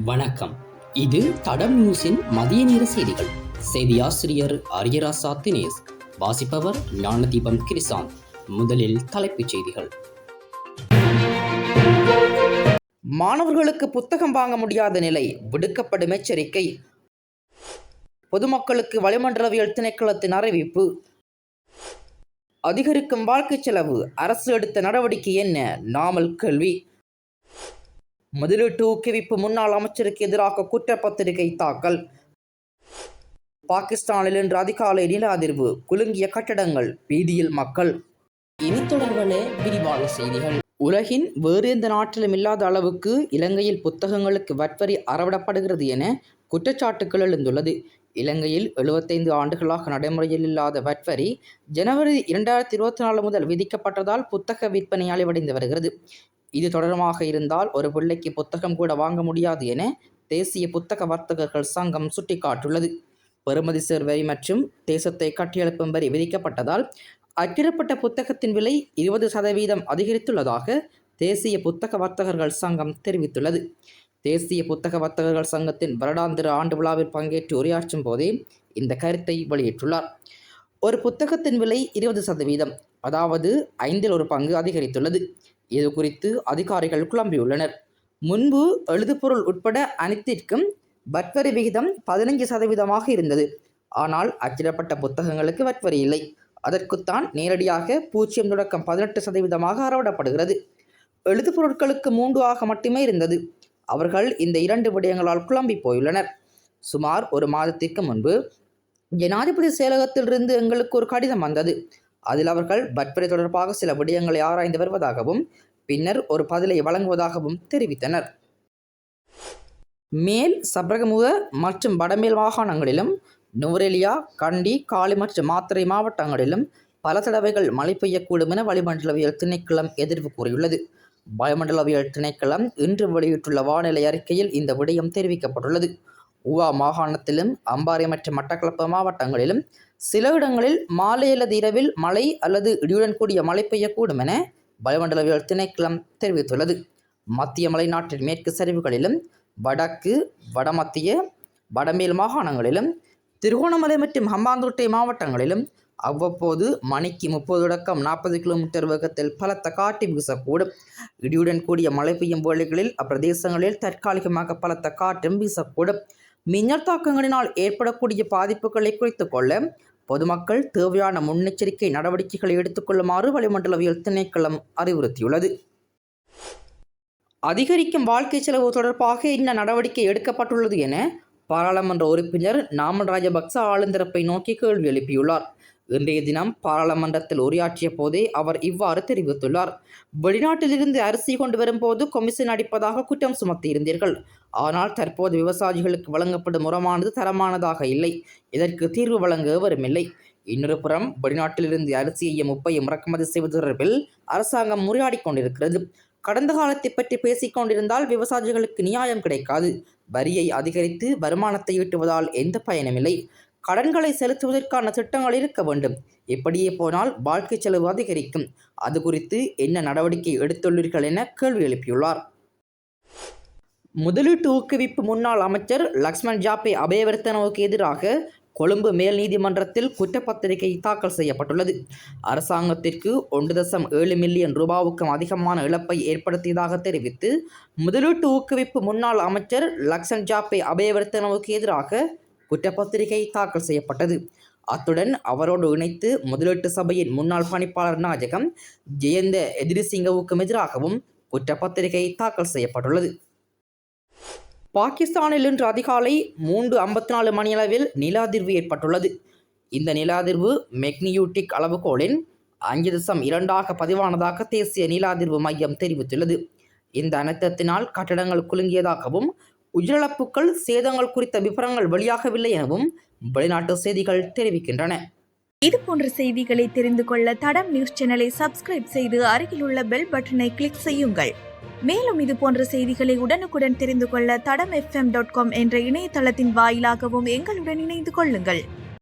வணக்கம். இது தடம் நியூஸின் மதிய நேர செய்திகள். செய்தி ஆசிரியர் அரியராசா தினேஷ் வாசிப்பவர் ஞானதீபம் கிரிசாந்த் முதலில் தலைப்புச் செய்திகள். மாணவர்களுக்கு புத்தகம் வாங்க முடியாத நிலை விடுக்கப்படும் எச்சரிக்கை. பொதுமக்களுக்கு வளிமண்டலவியல் திணைக்களத்தின் அறிவிப்பு. அதிகரிக்கும் வாழ்க்கை செலவு அரசு எடுத்த நடவடிக்கை என்ன? நாமல் கேள்வி. முதலீட்டு ஊக்குவிப்பு முன்னாள் அமைச்சருக்கு எதிராக குற்றப்பத்திரிகை தாக்கல். பாகிஸ்தானில் இன்று அதிகாலை நில அதிர்வு குலுங்கிய கட்டடங்கள் வீதியில் மக்கள். இனி தொடர்பான விரிவான செய்திகள். உலகின் வேறு எந்த நாட்டிலும் இல்லாத அளவுக்கு இலங்கையில் புத்தகங்களுக்கு வட்வரி அறவிடப்படுகிறது என குற்றச்சாட்டுக்கள் எழுந்துள்ளது. இலங்கையில் எழுபத்தைந்து ஆண்டுகளாக நடைமுறையில் இல்லாத வட்வரி ஜனவரி இரண்டாயிரத்தி இருபத்தி நாலு முதல் விதிக்கப்பட்டதால் புத்தக விற்பனை அழிவடைந்து வருகிறது. இது தொடர்பாக இருந்தால் ஒரு பிள்ளைக்கு புத்தகம் கூட வாங்க முடியாது என தேசிய புத்தக வர்த்தகர்கள் சங்கம் சுட்டிக்காட்டுள்ளது. பெறுமதி சேர் வரி மற்றும் தேசத்தை கட்டியெழுப்பும் வரி விதிக்கப்பட்டதால் அச்சிடப்பட்ட புத்தகத்தின் விலை இருபது சதவீதம் அதிகரித்துள்ளதாக தேசிய புத்தக வர்த்தகர்கள் சங்கம் தெரிவித்துள்ளது. தேசிய புத்தக வர்த்தகர்கள் சங்கத்தின் வருடாந்திர ஆண்டு விழாவில் பங்கேற்று உரையாற்றும் போதே இந்த கருத்தை வெளியிட்டுள்ளார். ஒரு புத்தகத்தின் விலை இருபது சதவீதம் அதாவது ஐந்தில் ஒரு பங்கு அதிகரித்துள்ளது. இது குறித்து அதிகாரிகள் குழம்பியுள்ளனர். முன்பு எழுதுபொருள் உட்பட அனைத்திற்கும் வட்வரி விகிதம் பதினைஞ்சு சதவீதமாக இருந்தது. ஆனால் அச்சிடப்பட்ட புத்தகங்களுக்கு வட்வரி இல்லை. அதற்குத்தான் நேரடியாக பூஜ்ஜியம் தொடக்கம் பதினெட்டு சதவீதமாக அறவிடப்படுகிறது. எழுதுபொருட்களுக்கு மூன்று ஆக மட்டுமே இருந்தது. அவர்கள் இந்த இரண்டு விடயங்களால் குழம்பி போயுள்ளனர். சுமார் ஒரு மாதத்திற்கு முன்பு ஜனாதிபதி செயலகத்திலிருந்து எங்களுக்கு ஒரு கடிதம் வந்தது. அதில் அவர்கள் வட்வரி தொடர்பாக சில விடயங்களை ஆராய்ந்து வருவதாகவும் பின்னர் ஒரு பதிலை வழங்குவதாகவும் தெரிவித்தனர். மேல் சப்ரகமுக மற்றும் வடமேல் மாகாணங்களிலும் நுவரெலியா கண்டி காலி மற்றும் மாத்திரை மாவட்டங்களிலும் பல தடவைகள் மழை பெய்யக்கூடும் என வளிமண்டலவியல் திணைக்களம் எதிர்வு கூறியுள்ளது. வளிமண்டலவியல் திணைக்களம் இன்று வெளியிட்டுள்ள வானிலை அறிக்கையில் இந்த விடயம் தெரிவிக்கப்பட்டுள்ளது. உவா மாகாணத்திலும் அம்பாறை மற்றும் மட்டக்களப்பு மாவட்டங்களிலும் சில இடங்களில் மாலை அல்லது இரவில் மழை அல்லது இடியுடன் கூடிய மழை பெய்யக்கூடும் என வளிமண்டலவியல் திணைக்களம் தெரிவித்துள்ளது. மத்திய மலைநாட்டின் மேற்கு சரிவுகளிலும் வடக்கு வடமத்திய வடமேல் மாகாணங்களிலும் திருகோணமலை மற்றும் ஹம்பாந்தோட்டை மாவட்டங்களிலும் அவ்வப்போது மணிக்கு முப்பது தொடக்கம் நாற்பது கிலோமீட்டர் வேகத்தில் பலத்த காற்று வீசக்கூடும். இடியுடன் கூடிய மழை பெய்யும் வேளைகளில் அப்பிரதேசங்களில் தற்காலிகமாக பலத்த காற்றும் வீசக்கூடும். மின்னல் தாக்கங்களினால் ஏற்படக்கூடிய பாதிப்புகளை குறைத்துக் கொள்ள பொதுமக்கள் தேவையான முன்னெச்சரிக்கை நடவடிக்கைகளை எடுத்துக்கொள்ளுமாறு வளிமண்டலவியல் திணைக்களம் அறிவுறுத்தியுள்ளது. அதிகரிக்கும் வாழ்க்கை செலவு தொடர்பாக என்ன நடவடிக்கை எடுக்கப்பட்டுள்ளது என பாராளுமன்ற உறுப்பினர் நாமன் ராஜபக்ச ஆளுந்தரப்பை நோக்கி கேள்வி எழுப்பியுள்ளார். இன்றைய தினம் பாராளுமன்றத்தில் உரையாற்றிய போதே அவர் இவ்வாறு தெரிவித்துள்ளார். வெளிநாட்டிலிருந்து அரிசி கொண்டு வரும்போது கொமிஷன் அடிப்பதாக குற்றம் சுமத்தியிருந்தீர்கள். ஆனால் தற்போது விவசாயிகளுக்கு வழங்கப்படும் உரமானது தரமானதாக இல்லை. இதற்கு தீர்வு வழங்க எவருமில்லை. இன்னொரு புறம் வெளிநாட்டிலிருந்து அரிசியையும் உப்பையும் இறக்குமதி செய்வது தொடர்பில் அரசாங்கம் முறையாடி கொண்டிருக்கிறது. கடந்த காலத்தை பற்றி பேசிக்கொண்டிருந்தால் விவசாயிகளுக்கு நியாயம் கிடைக்காது. வரியை அதிகரித்து வருமானத்தை ஈட்டுவதால் எந்த பயனுமில்லை கடன்களை செலுத்துவதற்கான திட்டங்கள் இருக்க வேண்டும். இப்படியே போனால் வாழ்க்கை செலவு அதிகரிக்கும். அது குறித்து என்ன நடவடிக்கை எடுத்துள்ளீர்கள் என கேள்வி எழுப்பியுள்ளார். முதலீட்டு ஊக்குவிப்பு முன்னாள் அமைச்சர் லக்ஷ்மண் ஜாப்பே அபயவர்த்தனவுக்கு எதிராக கொழும்பு மேல் நீதிமன்றத்தில் குற்றப்பத்திரிகை தாக்கல் செய்யப்பட்டுள்ளது. அரசாங்கத்திற்கு ஒன்று தசம் ஏழு மில்லியன் ரூபாவுக்கும் அதிகமான இழப்பை ஏற்படுத்தியதாக தெரிவித்து முதலீட்டு ஊக்குவிப்பு முன்னாள் அமைச்சர் லக்ஷன் ஜாப்பே அபயவர்த்தனவுக்கு எதிராக குற்றப்பத்திரிகை தாக்கல் செய்யப்பட்டது. அத்துடன் அவரோடு இணைத்து முதலீட்டு சபையின் முன்னாள் பணிப்பாளர் நாயகம் ஜெயந்த எதிரிசிங்கவுக்கும் எதிராகவும் குற்றப்பத்திரிகை தாக்கல் செய்யப்பட்டுள்ளது. பாகிஸ்தானில் இன்று அதிகாலை மூன்று ஐம்பத்தி நாலு மணியளவில் நில அதிர்வு ஏற்பட்டுள்ளது. இந்த நில அதிர்வு மெக்னியூட்டிக் அளவுகோலின் அஞ்சு தசம் இரண்டாக பதிவானதாக தேசிய நில அதிர்வு மையம் தெரிவித்துள்ளது. இந்த அனர்த்தத்தினால் கட்டடங்கள் குலுங்கியதாகவும் உயிரிழப்புகள் சேதங்கள் குறித்த விவரங்கள் வெளியாகவில்லை எனவும் வெளிநாட்டு செய்திகள் தெரிவிக்கின்றன. இது போன்ற செய்திகளை தெரிந்து கொள்ள தடம் நியூஸ் சேனலை சப்ஸ்கிரைப் செய்து அருகில் உள்ள பெல் பட்டனை கிளிக் செய்யுங்கள். மேலும் இது போன்ற செய்திகளை உடனுக்குடன் தெரிந்து கொள்ள தடம் எஃப்எம் டாட் காம் என்ற இணையதளத்தின் வாயிலாகவும் எங்களுடன் இணைந்து கொள்ளுங்கள்.